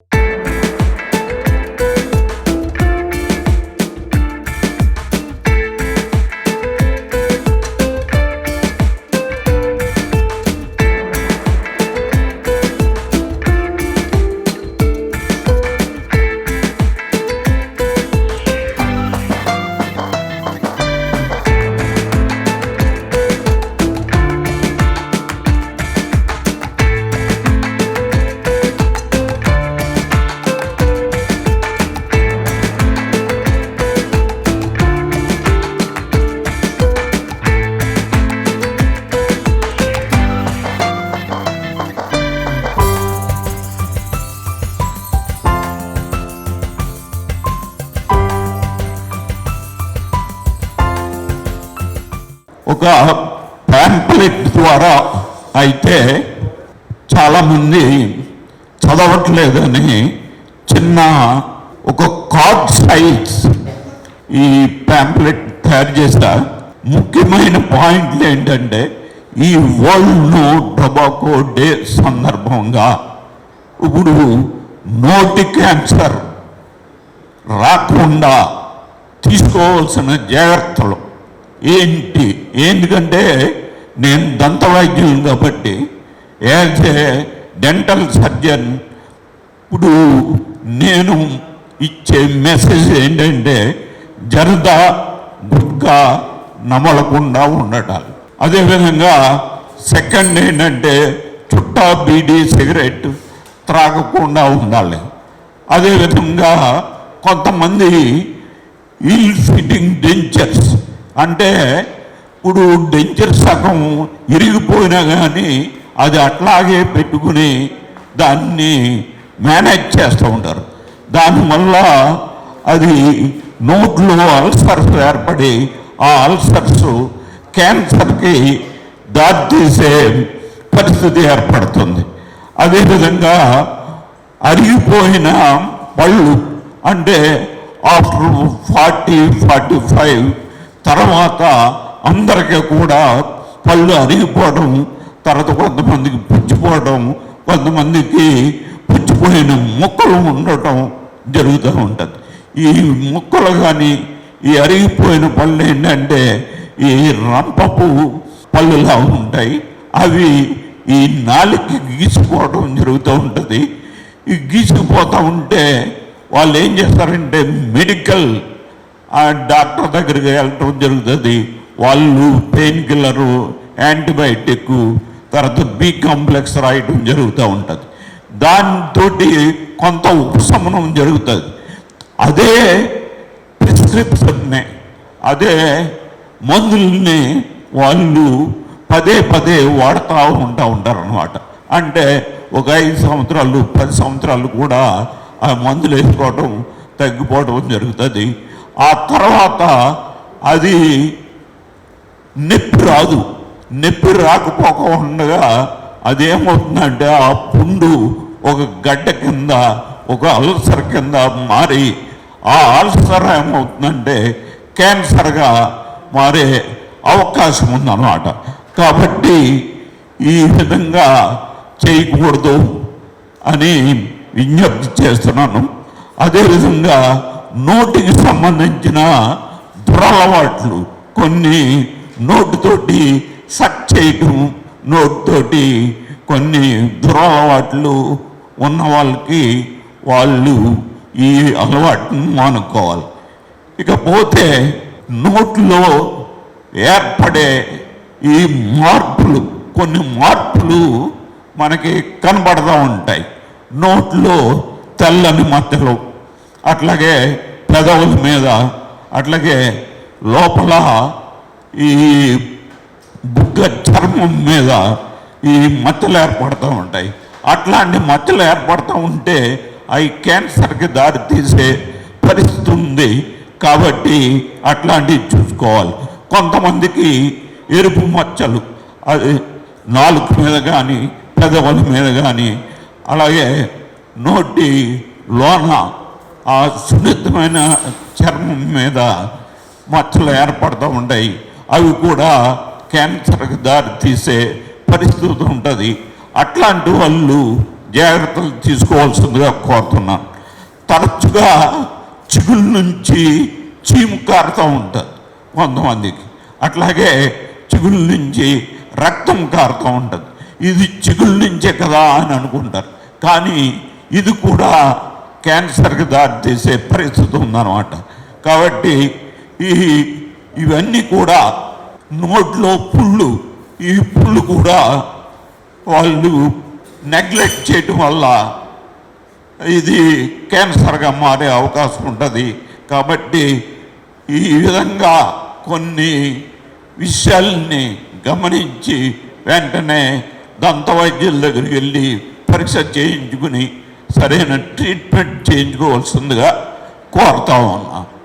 you ఒక pamphlet ద్వారా అయితే చాలామంది చదవట్లేదని చిన్న ఒక కార్డ్ సైజ్ ఈ ప్యాంప్లెట్ తయారు చేస్తా ముఖ్యమైన పాయింట్లు ఏంటంటే ఈ వరల్డ్ టొబాకో డే సందర్భంగా ఇప్పుడు నోటి క్యాన్సర్ రాకుండా తీసుకోవాల్సిన జాగ్రత్తలు. ఏంటి? ఎందుకంటే నేను దంతవైద్యులు కాబట్టి యాజ్ ఏ డెంటల్ సర్జన్ ఇప్పుడు నేను ఇచ్చే మెసేజ్ ఏంటంటే జరదా గుడ్గా నమలకుండా ఉండటాలు అదేవిధంగా సెకండ్ ఏంటంటే చుట్టా బీడీ సిగరెట్ త్రాగకుండా ఉండాలి. అదేవిధంగా కొంతమంది ఇల్ ఫిట్టింగ్ డెంచర్స్ అంటే ఇప్పుడు డెంచర్ సగం ఇరిగిపోయినా కానీ అది అట్లాగే పెట్టుకుని దాన్ని మేనేజ్ చేస్తూ ఉంటారు. దానివల్ల అది నోట్లో అల్సర్స్ ఏర్పడి ఆ అల్సర్స్ క్యాన్సర్కి దారితీసే పరిస్థితి ఏర్పడుతుంది. అదేవిధంగా అరిగిపోయిన పళ్ళు అంటే ఆఫ్టర్ ఫార్టీ ఫార్టీ ఫైవ్ తర్వాత అందరికీ కూడా పళ్ళు అరిగిపోవడం తర్వాత కొంతమందికి పుచ్చిపోవడం కొంతమందికి పుచ్చిపోయిన మొక్కలు ఉండటం జరుగుతూ ఉంటుంది. ఈ మొక్కలు కానీ ఈ అరిగిపోయిన పళ్ళు ఏంటంటే ఈ రంపపు పళ్ళులా ఉంటాయి. అవి ఈ నాలికి గీసుకోవడం జరుగుతూ ఉంటుంది. ఈ గీసుకుపోతూ ఉంటే వాళ్ళు ఏం చేస్తారంటే మెడికల్ ఆ డాక్టర్ దగ్గరికి వెళ్ళటం జరుగుతుంది. వాళ్ళు పెయిన్ కిల్లరు యాంటీబయాటిక్ తర్వాత బి కాంప్లెక్స్ రాయటం జరుగుతూ ఉంటుంది. దాంతో కొంత ఉపశమనం జరుగుతుంది. అదే ప్రిస్క్రిప్షన్ని అదే మందుల్ని వాళ్ళు పదే పదే వాడుతూ ఉంటా ఉంటారు అనమాట అంటే ఒక ఐదు సంవత్సరాలు పది సంవత్సరాలు కూడా ఆ మందులు వేసుకోవడం తగ్గిపోవడం జరుగుతుంది. ఆ తర్వాత అది నొప్పి రాదు. నొప్పి రాకపోకుండా అదేమవుతుందంటే ఆ పుండు ఒక గడ్డ కింద ఒక అల్సర్ కింద మారి ఆ అల్సర్ ఏమవుతుందంటే క్యాన్సర్గా మారే అవకాశం ఉందన్నమాట కాబట్టి ఈ విధంగా చేయకూడదు అని విజ్ఞప్తి చేస్తున్నాను. అదేవిధంగా నోటికి సంబంధించిన దురలవాట్లు కొన్ని నోటితోటి సట్ చేయటం నోటితోటి కొన్ని దురలవాట్లు ఉన్న వాళ్ళకి వాళ్ళు ఈ అలవాటును మానుకోవాలి. ఇకపోతే నోట్లో ఏర్పడే ఈ మార్పులు కొన్ని మార్పులు మనకి కనబడతా ఉంటాయి. నోట్లో తెల్లని మధ్యలో అట్లాగే పెదవుల మీద అట్లాగే లోపల ఈ బుగ్గ చర్మం మీద ఈ మచ్చలు ఏర్పడుతూ ఉంటాయి. అట్లాంటి మచ్చలు ఏర్పడుతూ ఉంటే అవి క్యాన్సర్కి దారి తీసే పరిస్థితి ఉంది. కాబట్టి అట్లాంటివి చూసుకోవాలి. కొంతమందికి ఎరుపు మచ్చలు అది నాలుగు మీద కానీ పెదవుల మీద కానీ అలాగే నోటి లోన ఆ సున్నితమైన చర్మం మీద మచ్చలు ఏర్పడుతూ ఉంటాయి. అవి కూడా క్యాన్సర్కి దారి తీసే పరిస్థితి ఉంటుంది. అట్లాంటి వాళ్ళు జాగ్రత్తలు తీసుకోవాల్సిందిగా కోరుతున్నాను తరచుగా చిగుళ్ళ నుంచి చీము కారుతూ ఉంటుంది కొంతమందికి. అట్లాగే చిగుళ్ళ నుంచి రక్తం కారుతూ ఉంటుంది. ఇది చిగుళ్ళ నుంచే కదా అని అనుకుంటారు. కానీ ఇది కూడా క్యాన్సర్కి దారితీసే పరిస్థితి ఉందన్నమాట. కాబట్టి ఈ ఇవన్నీ కూడా నోట్లో పుళ్ళు ఈ పుళ్ళు కూడా వాళ్ళు నెగ్లెక్ట్ చేయటం వల్ల ఇది క్యాన్సర్గా మారే అవకాశం ఉంటుంది. కాబట్టి ఈ విధంగా కొన్ని విషయాల్ని గమనించి వెంటనే దంతవైద్యుల దగ్గరికి వెళ్ళి పరీక్ష చేయించుకుని సరైన ట్రీట్మెంట్ చేయించుకోవాల్సిందిగా కోరుతా ఉన్నాను